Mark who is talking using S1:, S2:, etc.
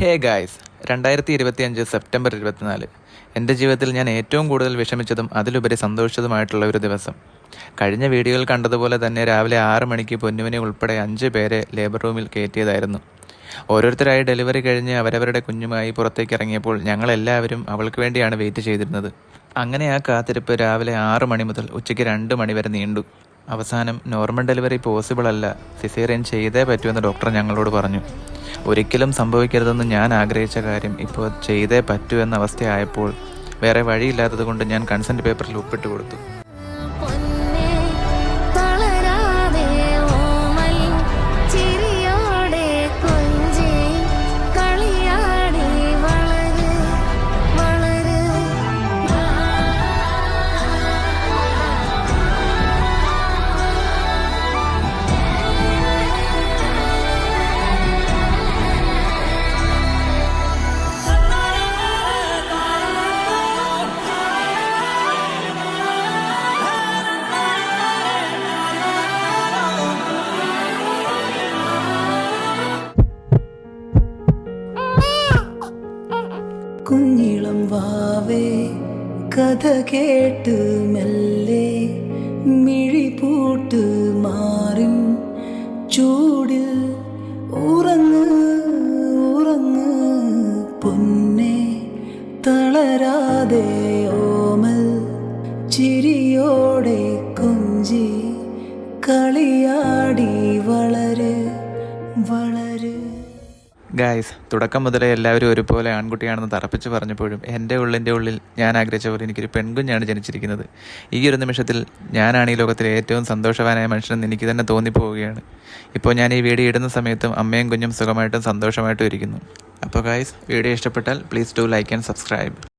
S1: Hey guys രണ്ടായിരത്തി ഇരുപത്തി അഞ്ച് സെപ്റ്റംബർ ഇരുപത്തിനാല്. എന്റെ ജീവിതത്തിൽ ഞാൻ ഏറ്റവും കൂടുതൽ വിഷമിച്ചതും അതിലുപരി സന്തോഷിച്ചതുമായിട്ടുള്ള ഒരു ദിവസം. കഴിഞ്ഞ വീഡിയോയിൽ കണ്ടതുപോലെ തന്നെ രാവിലെ ആറ് മണിക്ക് പൊന്നുവിനെ ഉൾപ്പെടെ അഞ്ച് പേരെ ലേബർ റൂമിൽ കയറ്റിയതായിരുന്നു. ഓരോരുത്തരായി ഡെലിവറി കഴിഞ്ഞ് അവരവരുടെ കുഞ്ഞുമായി പുറത്തേക്ക് ഇറങ്ങിയപ്പോൾ ഞങ്ങളെല്ലാവരും അവൾക്ക് വേണ്ടിയാണ് വെയിറ്റ് ചെയ്തിരുന്നത്. അങ്ങനെ ആ കാത്തിരിപ്പ് രാവിലെ ആറ് മണി മുതൽ ഉച്ചയ്ക്ക് രണ്ട് മണി വരെ നീണ്ടു. അവസാനം നോർമൽ ഡെലിവറി പോസിബിൾ അല്ല സിസേറിയൻ ചെയ്തേ പറ്റുമെന്ന് ഡോക്ടർ ഞങ്ങളോട് പറഞ്ഞു. ഒരിക്കലും സംഭവിക്കരുതെന്ന് ഞാൻ ആഗ്രഹിച്ച കാര്യം ഇപ്പോൾ ചെയ്തേ പറ്റൂ എന്ന അവസ്ഥയായപ്പോൾ വേറെ വഴിയില്ലാത്തത് കൊണ്ട് ഞാൻ കൺസെന്റ് പേപ്പറിൽ ഒപ്പിട്ട് കൊടുത്തു.
S2: കുഞ്ഞിളം വാവേ കഥ കേട്ട് മെല്ലെ മിഴി പൂട്ട് മാറും. ചൂടിൽ ഉറങ്ങ് ഉറങ്ങ് പൊന്നെ തളരാതെ ഓമൽ ചിരിയോടെ കൊഞ്ചി കളിയാടി വളരെ വളര്.
S1: ഗായ്സ് തുടക്കം മുതലേ എല്ലാവരും ഒരുപോലെ ആൺകുട്ടിയാണെന്ന് തറപ്പിച്ച് പറഞ്ഞപ്പോഴും എന്റെ ഉള്ളിന്റെ ഉള്ളിൽ ഞാൻ ആഗ്രഹിച്ച പോലെ എനിക്കൊരു പെൺകുഞ്ഞാണ് ജനിച്ചിരിക്കുന്നത്. ഈ ഒരു നിമിഷത്തിൽ ഞാനാണ് ഈ ലോകത്തിലെ ഏറ്റവും സന്തോഷവാനായ മനുഷ്യനെന്ന് എനിക്ക് തന്നെ തോന്നിപ്പോവുകയാണ്. ഇപ്പോൾ ഞാൻ ഈ വീഡിയോ ഇടുന്ന സമയത്തും അമ്മയും കുഞ്ഞും സുഖമായിട്ടും സന്തോഷമായിട്ടും ഇരിക്കുന്നു. അപ്പോൾ ഗായ്സ് വീഡിയോ ഇഷ്ടപ്പെട്ടാൽ please do like and subscribe